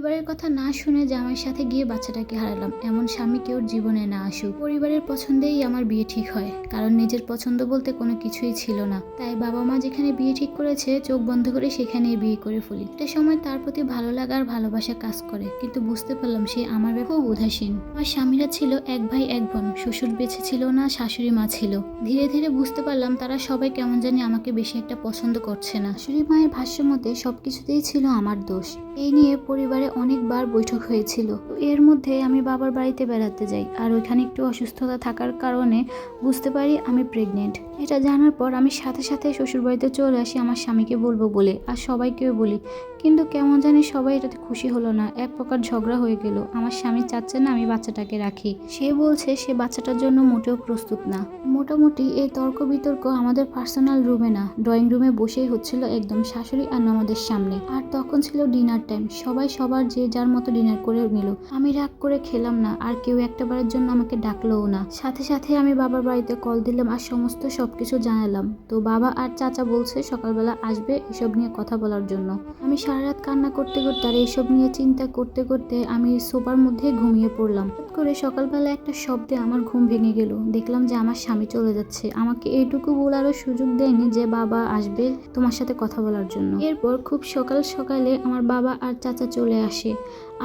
পরিবারের কথা না শুনে জামাইয়ের সাথে গিয়ে বাচ্চাটাকে হারালাম। এমন স্বামী কেউ জীবনে না আসুক। পরিবারের পছন্দেই আমার বিয়ে ঠিক হয়, কারণ নিজের পছন্দ বলতে কোনো কিছুই ছিল না। তাই বাবা মা যেখানে বিয়ে ঠিক করেছে, চোখ বন্ধ করে সেখানেই বিয়ে করে ফেলি। একটা সময় তার প্রতি ভালো লাগা আর ভালোবাসা কাজ করে, কিন্তু বুঝতে পারলাম সে আমার ব্যাপারে উদাসীন। আমার স্বামীরা ছিল এক ভাই, এক বোন, শ্বশুর বেঁচে ছিল না, শাশুড়ি মা ছিল। ধীরে ধীরে বুঝতে পারলাম তারা সবাই কেমন জানি আমাকে বেশি একটা পছন্দ করছে না। শাশুড়ি মায়ের ভাষ্য মতে সবকিছুতেই ছিল আমার দোষ। এই নিয়ে পরিবারে অনেকবার বৈঠক হয়েছিল। এর মধ্যে আমি বাবার বাড়িতে বেড়াতে যাই আর ওইখানে একটু অসুস্থতা থাকার কারণে বুঝতে পারি আমি প্রেগনেন্ট এটা জানার পর আমি সাথে সাথে শ্বশুর বাড়িতে চলে আসি আমার স্বামীকে বলব বলে আর সবাইকেও বলি। কিন্তু কেমন জানি সবাই এটাতে খুশি হলো না, এক প্রকার ঝগড়া হয়ে গেল। আমার স্বামী চাচ্ছে না আমি বাচ্চাটাকে রাখি। সে বলছে সে বাচ্চাটার জন্য মোটেও প্রস্তুত না। মোটামুটি এই তর্ক বিতর্ক আমাদের পার্সোনাল রুমে না ড্রয়িং রুমে বসেই হচ্ছিল একদম শাশুড়ি আর ননদের সামনে। আর তখন ছিল ডিনার টাইম সবাই সবার যে যার মতো ডিনার করে নিল। আমি রাগ করে খেলাম না, আর কেউ একটা বারের জন্য আমাকে ডাকলোও না। সাথে সাথে আমি বাবার বাড়িতে কল দিলাম আর সমস্ত সবকিছু জানালাম। তো বাবা আর চাচা বলছে সকালবেলা আসবে এসব নিয়ে কথা বলার জন্য। আমি সারা রাত কান্না করতে করতে আর এইসব নিয়ে চিন্তা করতে করতে আমি সোফার মধ্যে ঘুমিয়ে পড়লাম। করে সকালবেলা একটা শব্দে আমার ঘুম ভেঙে গেল। দেখলাম যে আমার স্বামী চলে যাচ্ছে। আমাকে এইটুকু বলারও সুযোগ দেয়নি যে বাবা আসবে তোমার সাথে কথা বলার জন্য। এরপর খুব সকাল সকালে আমার বাবা আর চাচা চলে আসে।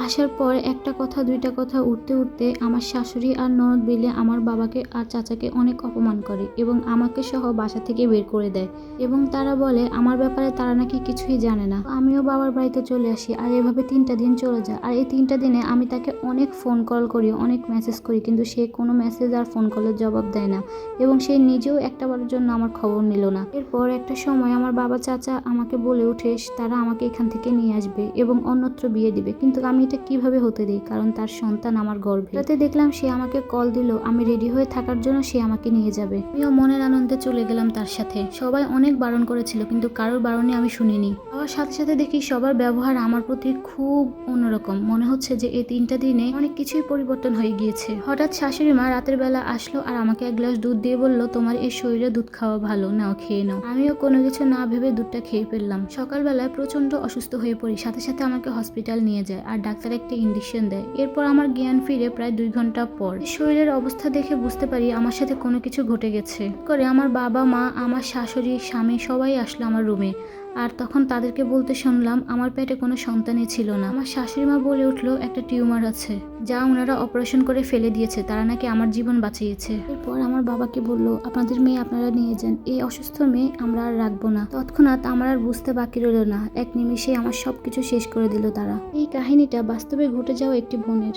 আসার পর একটা কথা, দুইটা কথা উঠতে উঠতে আমার শাশুড়ি আর ননদ মিলে আমার বাবাকে আর চাচাকে অনেক অপমান করে এবং আমাকে সহ বাসা থেকে বের করে দেয় এবং তারা বলে, আমার ব্যাপারে তারা নাকি কিছুই জানে না। আমিও বাবার বাড়িতে চলে আসি আর এভাবে তিনটা দিন চলে যায়। আর এই তিনটা দিনে আমি তাকে অনেক ফোন কল করি, অনেক মেসেজ করি, কিন্তু সে কোনো মেসেজ আর ফোন কলের জবাব দেয় না এবং সে নিজেও একটাবারের জন্য আমার খবর নিল না। এরপর একটা সময় আমার বাবা চাচা আমাকে বলে উঠে তারা আমাকে এখান থেকে নিয়ে আসবে এবং অন্যত্র বিয়ে দিবে। কিন্তু আমি এটা কীভাবে হতে দিই? কারণ তার সন্তান আমার গর্ভে। তাতে দেখলাম সে আমাকে কল দিল, আমি রেডি হয়ে থাকার জন্য সে আমাকে নিয়ে যাবে। আমিও মনের আনন্দে চলে গেলাম তার সাথে। সবাই অনেক বারণ করেছিল, কিন্তু কারোর বারণে আমি শুনিনি। আবার সাথে সাথে দেখি সবার ব্যবহার আমার প্রতি খুব অন্যরকম। মনে হচ্ছে যে এই তিনটা দিনে অনেক কিছুই পরিবর্তন হয়ে গিয়েছে। হঠাৎ শাশুড়ি মা রাতের বেলা আসলো আর আমাকে এক গ্লাস দুধ দিয়ে বলল, তোমার এই শরীরে দুধ খাওয়া ভালো, নাও খেয়ে নাও। আমিও কোনো কিছু না ভেবে দুধটা খেয়ে ফেললাম। সকালবেলায় প্রচণ্ড অসুস্থ হয়ে পড়ি। সাথে সাথে আমাকে হসপিটাল নিয়ে যায়। আর একটা ইঞ্জেকশন দেয়। এরপর আমার জ্ঞান ফিরে প্রায় দুই ঘণ্টা পর শরীরের অবস্থা দেখে বুঝতে পারি আমার সাথে কোনো কিছু ঘটে গেছে। করে আমার বাবা, মা, আমার শাশুড়ি, স্বামী সবাই আসলো আমার রুমে আর তখন তাদেরকে বলতে শুনলাম, আমার পেটে কোনো সন্তানই ছিল না। আমার শাশুড়ি মা বলে উঠল, একটা টিউমার আছে, যা ওনারা অপারেশন করে ফেলে দিয়েছে, তারা নাকি আমার জীবন বাঁচিয়েছে। এরপর আমার বাবাকে বলল, আপনাদের মেয়ে আপনারা নিয়ে যান, এই অসুস্থ মেয়ে আমরা আর রাখব না। তৎক্ষণাৎ আমার আর বুঝতে বাকি রইল না, এক নিমিষে আমার সবকিছু শেষ করে দিল তারা। এই কাহিনীটা বাস্তবে ঘটে যাওয়া একটি বোনের।